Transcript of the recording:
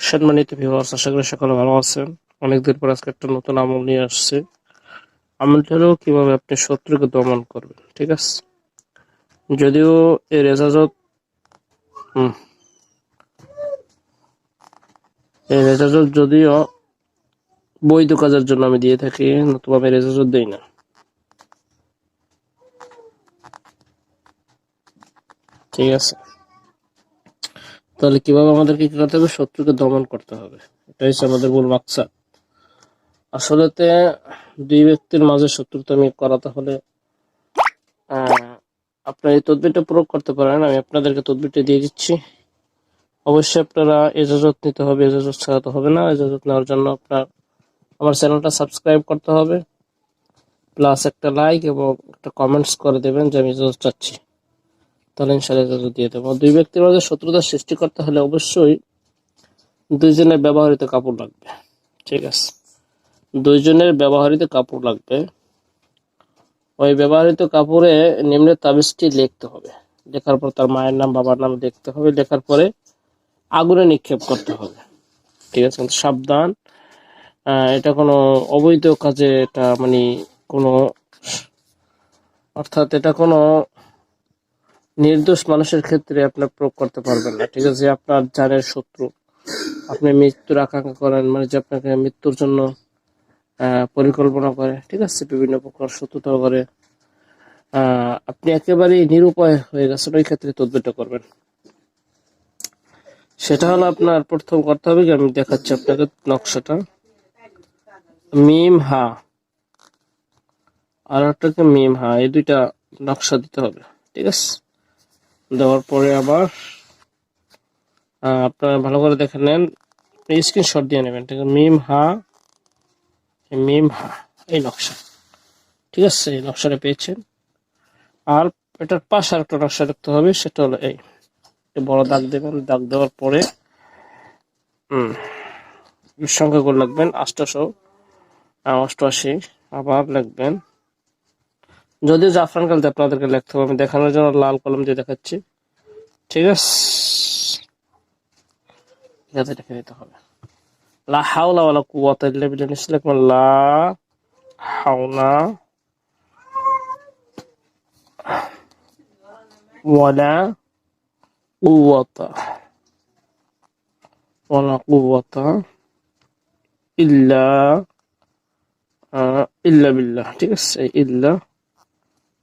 সম্মানিত ভিউয়ার্স আশা করি সকলে ভালো আছেন। অনেকদিন পর আজকে একটা নতুন আমল নিয়ে আসছে। আমলটা হলো কীভাবে আপনি শত্রুকে দমন করবেন, ঠিক আছে? যদিও এর এজাজত এর এজাজত যদিও বৈধ কাজের জন্য আমি দিয়ে থাকি, নতুবা আমি এজাজত দিই না। ঠিক আছে? তাহলে কীভাবে আমাদেরকে কি করতে হবে? শত্রুকে দমন করতে হবে। এটা হচ্ছে আমাদের মূল মাকসাদ। আসলেতে দুই ব্যক্তির মাঝে শত্রুতা আমি করাতে হলে আপনার এই তদবিরটা প্রয়োগ করতে পারেন। আমি আপনাদেরকে তদবিরটা দিয়ে দিচ্ছি। অবশ্যই আপনারা এজাজত নিতে হবে, এজাজত ছাড়াতে হবে না। এজাজত নেওয়ার জন্য আপনার, আমার চ্যানেলটা সাবস্ক্রাইব করতে হবে। প্লাস একটা লাইক এবং একটা কমেন্টস করে দেবেন যে আমি এজাজত চাচ্ছি। ইনশাল্লাহ এজাজত দিয়ে দেবো। দুই ব্যক্তির মধ্যে শত্রুতা সৃষ্টি করতে হলে অবশ্যই দুইজনের ব্যবহৃত কাপড় লাগবে। ঠিক আছে? দুইজনের ব্যবহৃত কাপড় লাগবে। ওই ব্যবহৃত কাপড়ে নিম্নের তাবিজটি লিখতে হবে। লেখার পর তার মায়ের নাম, বাবার নাম দেখতে হবে। লেখার পরে আগুনে নিক্ষেপ করতে হবে। ঠিক আছে? কিন্তু সাবধান। এটা কোনো অবৈধ কাজে এটা মানে কোনো অর্থাৎ এটা কোনো নির্দোষ মানুষের ক্ষেত্রে আপনার প্রয়োগ করতে পারবেন না। ঠিক আছে, আপনার জানের শত্রু। আপনি মৃত্যুর আকাঙ্ক্ষা করেন মানে যে আপনাকে মৃত্যুর জন্য পরিকল্পনা করে, ঠিক আছে, বিভিন্ন প্রকার শত্রুতা করে। আপনি একেবারেই নিরুপায় হয়ে গেছেন, ওই ক্ষেত্রে তদবিরটা করবেন। সেটা হলো আপনার প্রথম করতে হবে কি, আমি দেখাচ্ছি আপনাকে নকশাটা। মিম হা। আর একটাকে মিম হা, এই দুইটা নকশা দিতে হবে, ঠিক আছে। দেওয়ার পরে আবার আপনারা ভালো করে দেখে নেন। স্ক্রিনশট দিয়ে নেবেন, ঠিক আছে? মিম হা মিম হা, এই নকশা। ঠিক আছে? এই নকশাটা পেয়েছেন। আর এটার পাশে আর একটা নকশা দেখতে হবে, সেটা হলো এই। বড় দাগ দেবেন, দাগ দেওয়ার পরে হুম সংখ্যা করে লিখবেন, আষ্টশো অষ্টআশি, আবার লিখবেন যদিও জাফরান কালতে আপনাদেরকে লিখতে হবে, আমি দেখানোর জন্য লাল কলম দিয়ে দেখাচ্ছি। ঠিক আছে? যাতে লিখে নিতে হবে। লা হাওলা ওয়ালা কুওয়াতা ইল্লা বিল্লাহ নিশ্চয় লা হাওলা ওয়ালা কুওয়াতা ওয়ালা কুওয়াতা ইল্লা ইল্লা বিল্লাহ। ঠিক আছে? ইল্লা